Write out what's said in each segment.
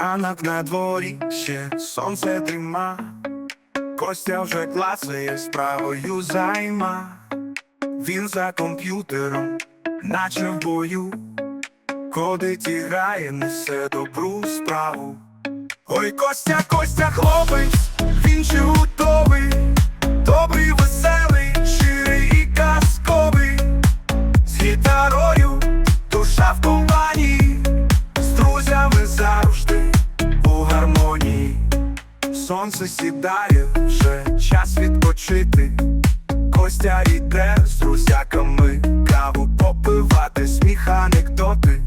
Ранок на дворі, ще сонце дріма, Костя вже клацає справою займа. Він за комп'ютером, наче в бою, ходить і грає, несе добру справу. Ой, Костя, Костя, хлопець, він чудовий, добрий, Сонце сідає, вже час відпочити. Костя йде з друзяками, каву попивати, сміх, анекдоти,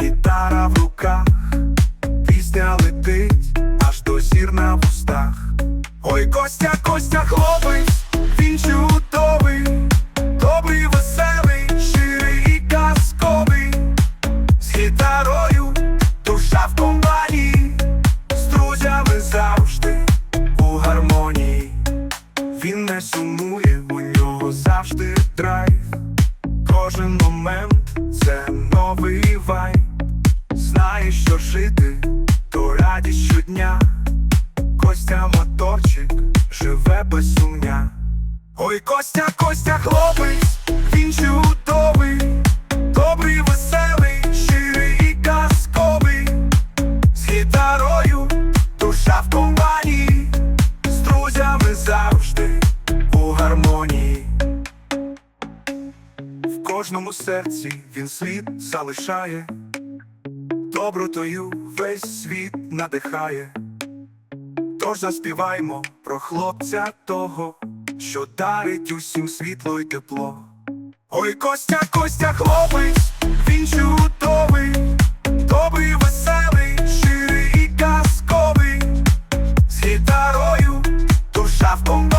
гітара в руках, пісня летить аж до зір на вустах. Ой, Костя, Костя, хлопець, він чудовий, сумує, у нього завжди драйв. Кожен момент це новий вай. Знає, що жити, то радість щодня. Костя моторчик живе без сумня. Ой, Костя, Костя, хлопець, він чудовий, кожному серці він слід залишає, добротою весь світ надихає, тож заспіваймо про хлопця того, що дарить усім світло й тепло. Ой, Костя, Костя, хлопець, він чудовий, добрий, веселий, щирий і казковий, з гітарою душа в комбаті.